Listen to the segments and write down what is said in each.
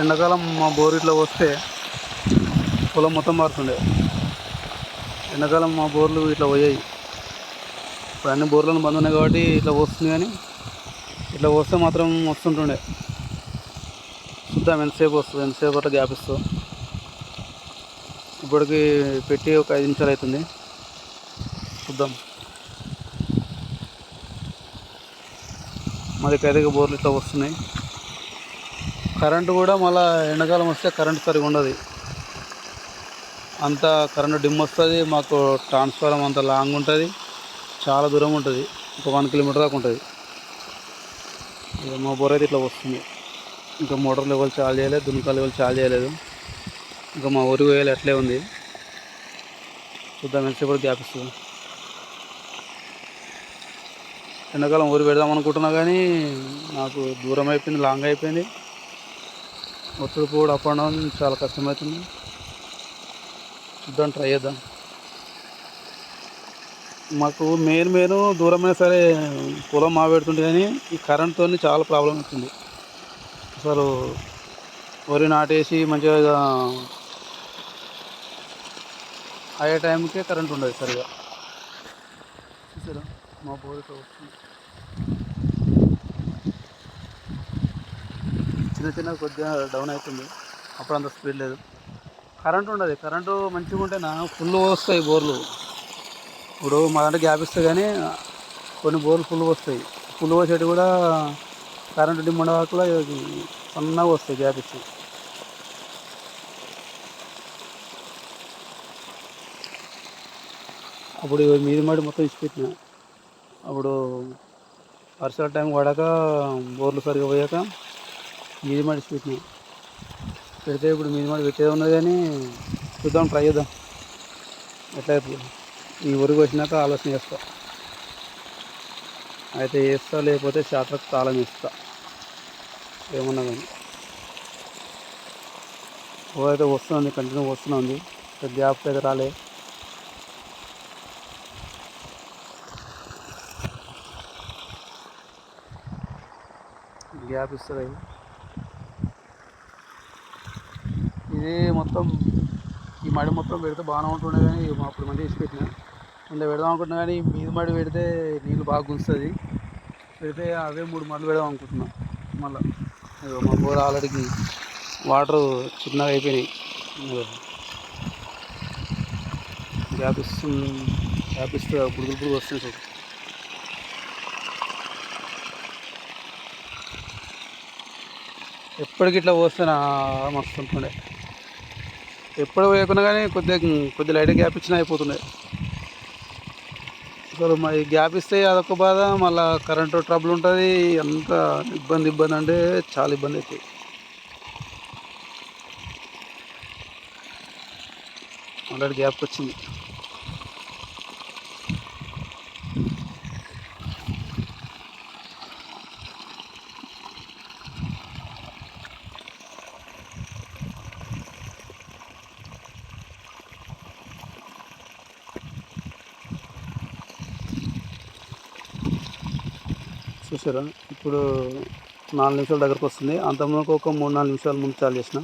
ఎండాకాలం మా బోర్ ఇట్లా వస్తే పొలం మొత్తం మారుతుండే. ఎండాకాలం మా బోర్లు ఇట్లా పోయాయి. ఇప్పుడు అన్ని బోర్లను బంద్ ఉన్నాయి కాబట్టి ఇట్లా వస్తుంది కానీ ఇట్లా వస్తే మాత్రం వస్తుంటుండే. చూద్దాం ఎంతసేపు వస్తుంది ఎంతసేపు అట్లా గ్యాప్ ఇస్తాం ఇప్పటికి పెట్టి ఒక ఐదు నిమిషాలు అవుతుంది. చూద్దాం. మా దగ్గర బోర్లు ఇట్లా వస్తున్నాయి. కరెంటు కూడా మళ్ళీ ఎండాకాలం వస్తే కరెంటు సరిగా ఉండదు. అంత కరెంటు డిమ్ వస్తుంది మాకు ట్రాన్స్ఫారం అంత లాంగ్ ఉంటుంది చాలా దూరం ఉంటుంది ఒక వన్ కిలోమీటర్ దాకా ఉంటుంది. ఇక మా బోర్ అయితే ఇట్లా వస్తుంది. ఇంకా మోటార్ లెవెల్ చాలు చేయలేదు దునక లెవెల్ చాలు చేయలేదు. ఇంకా మా ఊరి వేయాలి అట్లే ఉంది. చూద్దాం ఎంతసేపు గ్యాప్ ఇస్తుంది. ఎండాకాలం ఊరు పెడదాం అనుకుంటున్నా కానీ నాకు దూరం అయిపోయింది లాంగ్ అయిపోయింది. ఒత్తిడి కూడా అప్ అండ్ డౌన్ చాలా కష్టమవుతుంది. చూద్దాం ట్రై చేద్దాం. మాకు మెయిన్ మెయిన్ దూరమైనా సరే పొలం మా పెడుతుంటే కానీ ఈ కరెంట్తో చాలా ప్రాబ్లం వచ్చింది అసలు వరి నాటేసి మంచిగా అయ్యే టైంకే కరెంట్ ఉండదు సరిగా. చూసారా? మా బోర్డు వస్తుంది. చిన్న చిన్న కొద్దిగా డౌన్ అవుతుంది. అప్పుడు అంత స్పీడ్ లేదు. కరెంట్ ఉండదు. కరెంటు మంచిగా ఉంటేనా ఫుల్ వస్తాయి బోర్లు. ఇప్పుడు మా దాంట్లో గ్యాప్ ఇస్తే కానీ కొన్ని బోర్లు ఫుల్ వస్తాయి. ఫుల్ వచ్చేటి కూడా కరెంటు డిమాండ్ ఉండవాకులా సన్నగా వస్తాయి గ్యాప్ ఇచ్చి. అప్పుడు మీది మాడి మొత్తం ఇచ్చిపెట్టిన అప్పుడు వర్షాల టైం పడక బోర్లు సరిగా పోయాక మీది మాడి స్వీట్ని పెడితే ఇప్పుడు మీది మాడి పెట్టేది ఉన్నది కానీ చూద్దాం ట్రై చేద్దాం. ఎట్లా ఈ ఊరికి వచ్చినాక ఆలోచన చేస్తా అయితే వేస్తా లేకపోతే శాతకు తాళం ఇస్తా ఏమన్నా కానీ. ఓ అయితే వస్తుంది కంటిన్యూ వస్తుంది గ్యాప్ అయితే రాలే. గ్యాప్ ఇస్తుంది. ఇది మొత్తం ఈ మడి మొత్తం పెడితే బాగానే ఉంటుండే కానీ అప్పుడు మంది వేసి పెట్టిన. ఇంత పెడదాం అనుకుంటున్నా కానీ మీది మడి పెడితే నీళ్ళు బాగా గుంస్తుంది పెడితే అవే మూడు మడులు పెడదాం అనుకుంటున్నా. మళ్ళీ మా బోర్ ఆల్రెడీ వాటర్ చిన్నగా అయిపోయినాయి. ఇదిగో. గ్యాప్ ఇస్తుంది. గ్యాప్ ఇస్తే బుడుగులు బుడుగు వస్తుంది సార్ ఎప్పటికి ఇట్లా పోస్తే నా మస్తు ఉంటుండే. ఎప్పుడు వేయకున్నా కానీ కొద్దిగా కొద్దిగా లైట్ గ్యాప్ ఇచ్చినా అయిపోతుండే. అసలు మరి గ్యాప్ ఇస్తే అదొక బాధ మళ్ళీ కరెంటు ట్రబుల్ ఉంటుంది ఎంత ఇబ్బంది ఇబ్బంది అంటే చాలా ఇబ్బంది అవుతుంది ఆల్రెడీ గ్యాప్ వచ్చింది చూసారా? ఇప్పుడు నాలుగు నిమిషాల దగ్గరకు వస్తుంది. అంతకుముందు ఒక మూడు నాలుగు నిమిషాల ముందు చాలు చేసిన.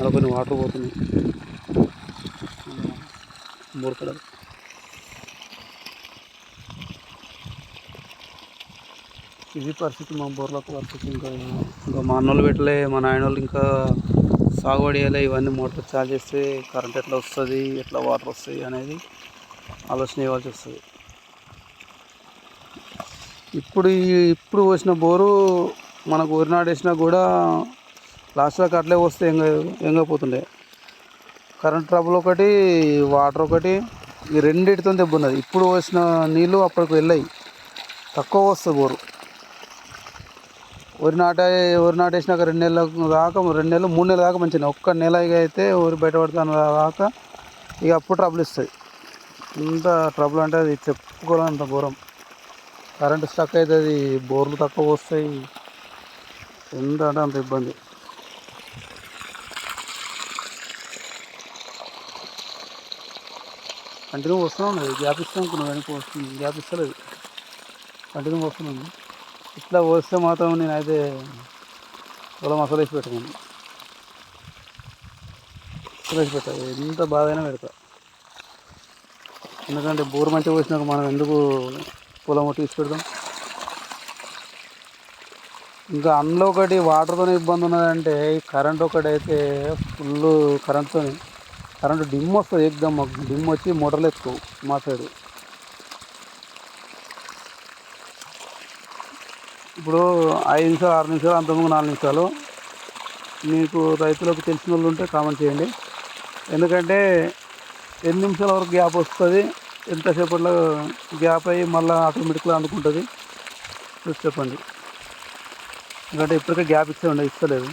అలా కొన్ని వాటర్ పోతుంది. మూడు కలర్ ఇది పరిస్థితి మా బోర్లకు పరిస్థితి. ఇంకా ఇంకా మా అన్నోళ్ళు పెట్టలే మా నాయన వాళ్ళు ఇంకా సాగుబడి చేయాలి ఇవన్నీ మోటార్ చార్జ్ చేస్తే కరెంట్ ఎట్లా వస్తుంది ఎట్లా వాటర్ వస్తాయి అనేది ఆలోచన ఇవ్వాల్సి వస్తుంది. ఇప్పుడు ఈ- ఇప్పుడు పోసిన బోరు మనకు ఊరి వేసినా కూడా లాస్ట్లోకి అట్లే వస్తే ఎంగ ఎంగపోతుండే కరెంట్ ట్రబుల్ ఒకటి వాటర్ ఒకటి ఈ రెండింటితో దెబ్బ ఉన్నది. ఇప్పుడు పోసిన నీళ్ళు అప్పటికి వెళ్ళాయి. తక్కువ వస్తుంది బోరు. వరి నాట వరి నాటేసినాక రెండు నెలలకు దాకా రెండు నెలలు మూడు నెలల దాకా మంచిగా ఒక్క నెల అయితే వరి బయటపడతాను దాకా ఇక అప్పుడు ట్రబుల్ ఇస్తుంది. ఇంత ట్రబుల్ అంటే అది చెప్పుకోవాలంత ఘోరం. కరెంట్ స్టక్ అవుతుంది బోర్లు తక్కువ వస్తాయి. ఎంత అంటే అంత ఇబ్బంది. కంటిన్యూ వస్తూనే ఉన్నది గ్యాప్ ఇస్తాం అనుకున్నాను కానీ పోస్తుంది గ్యాప్ ఇస్తలేదు. కంటిన్యూ వస్తున్నాను ఇట్లా వస్తే మాత్రం నేనైతే పొలం అసలు వేసి పెట్టాను. అసలు వేసి పెట్టా ఎంత బాధ అయినా పెడతా. ఎందుకంటే బోర్ మంచిగా పోసినాక మనం ఎందుకు పొలం తీసి పెడతాం ఇంకా అందులో ఒకటి వాటర్తోనే ఇబ్బంది ఉన్నదంటే కరెంట్ ఒకటి అయితే ఫుల్ కరెంట్తో కరెంటు డిమ్ వస్తుంది ఎగ్దమ్ డిమ్ వచ్చి మోటార్లు ఎత్తుకోవు మా సైడ్. ఇప్పుడు ఐదు నిమిషాలు ఆరు నిమిషాలు అంతకుముందు నాలుగు నిమిషాలు. మీకు రైతులకు తెలిసిన వాళ్ళు ఉంటే కామెంట్ చేయండి. ఎందుకంటే ఎన్ని నిమిషాల వరకు గ్యాప్ వస్తుంది ఎంతసేపట్లో గ్యాప్ అయ్యి మళ్ళీ ఆటోమేటిక్గా అందుకుంటుంది. చూసి చెప్పండి. ఎందుకంటే ఇప్పటికే గ్యాప్ ఇచ్చే ఉండే ఇస్తలేదు.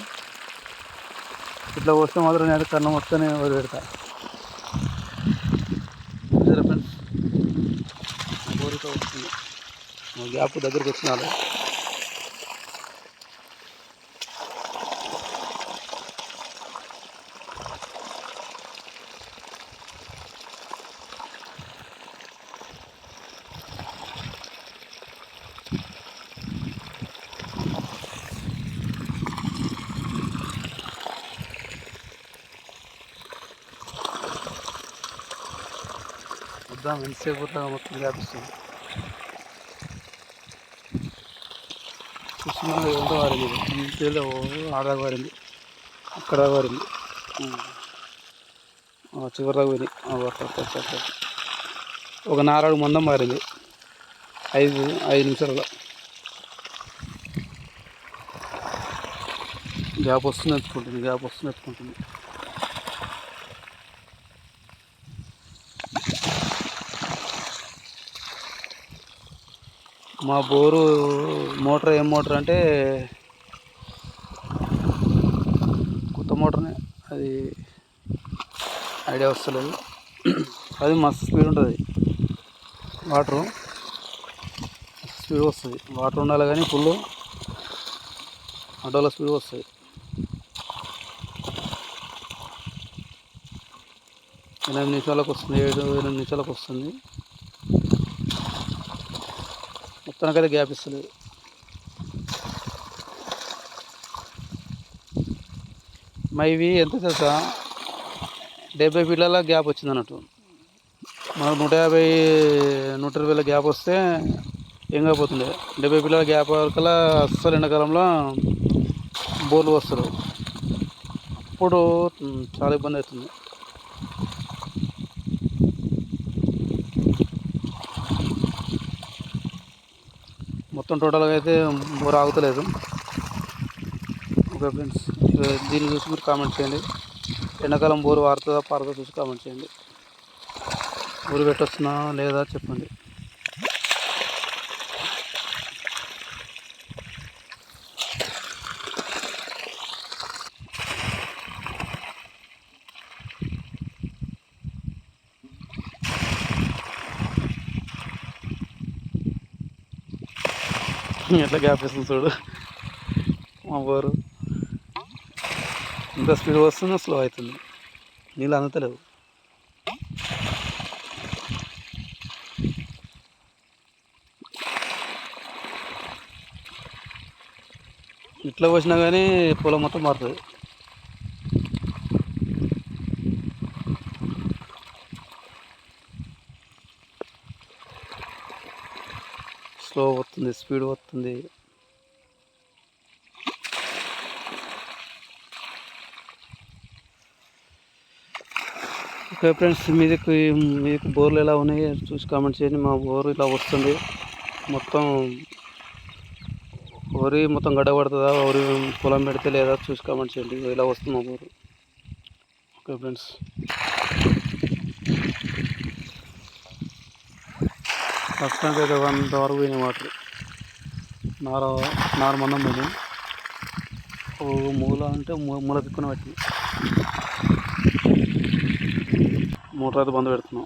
ఇట్లా వస్తే మాత్రం నేను కన్నం వస్తేనే వదిలిపెడతా సరే ఫ్రెండ్స్? కోరిక వస్తుంది మా గ్యాప్ దగ్గరికి వచ్చినారు. చూద్దాం ఎంతసేపు ఇట్లా మొత్తం వ్యాపిస్తుంది ఇస్తుంది చూస్తున్నా ఎంత వారింది ఇంట్లో ఆడదాకా వారింది అక్కడ వారింది చివరిదాకా పోయింది ఆ, ఒక నారాడు మందం మారింది ఐదు ఐదు నిమిషాలలో గ్యాప్ వస్తుంది ఎత్తుకుంటుంది గ్యాప్ వస్తుంది ఎత్తుకుంటుంది మా బోరు మోటార్ ఏం మోటార్ అంటే కొత్త మోటార్నే. అది ఐడియా వస్తలేదు. అది మస్తు స్పీడ్ ఉంటుంది. వాటరు స్పీడ్ వస్తుంది. వాటర్ ఉండాలి కానీ ఫుల్ ఆటోలో స్పీడ్ వస్తుంది. ఎనిమిది నిమిషాలకు వస్తుంది ఏడు ఎనిమిది నిమిషాలకు వస్తుంది. మొత్తానికైతే గ్యాప్ ఇస్తలేదు. మా ఇవి ఎంత తెలుసా? డెబ్బై ఫీట్ల గ్యాప్ వచ్చింది అన్నట్టు. మనకు నూట యాభై నూట ఇరవైల గ్యాప్ వస్తే ఏం కాకపోతుండే డెబ్బై ఫీట్ల గ్యాప్ వరకల్లా అస్సలు ఎండాకాలంలో బోర్లు వస్తారు అప్పుడు చాలా ఇబ్బంది అవుతుంది. మొత్తం టోటల్గా అయితే బోర్ ఆగుతలేదు ఓకే ఫ్రెండ్స్ దీన్ని చూసి మీరు కామెంట్ చేయండి. ఎండాకాలం బోరు వారుతుందా పారుతుందా చూసి కామెంట్ చేయండి. ఊరు పెట్టొస్తున్నా లేదా చెప్పండి. ఎట్లా గ్యాప్ చూడు. మా బోరు. ఇంత స్పీడ్ వస్తుందో స్లో అవుతుంది. నీళ్ళు అందుతలేవు. ఇట్లా వచ్చినా కానీ పొలం మొత్తం మారుతుంది స్లో వస్తుంది స్పీడ్ వస్తుంది. ఓకే ఫ్రెండ్స్ మీదకి మీకు బోర్లు ఎలా ఉన్నాయి చూసి కామెంట్ చేయండి. మా బోర్ ఇలా వస్తుంది. మొత్తం వరి మొత్తం గడ్డ పడుతుందా వరి పొలం పెడితే లేదా? చూసి కామెంట్ చేయండి. ఇలా వస్తుంది మా బోరు. ఓకే ఫ్రెండ్స్ ప్రస్తుతానికి అయితే వరకు పోయినాయి వాటర్ నార నార మందం పోయినాయి ఓ మూల అంటే మూ- మూల తిక్కున పెట్టినాయి మోటార్ అయితే బంద్ పెడుతున్నాం.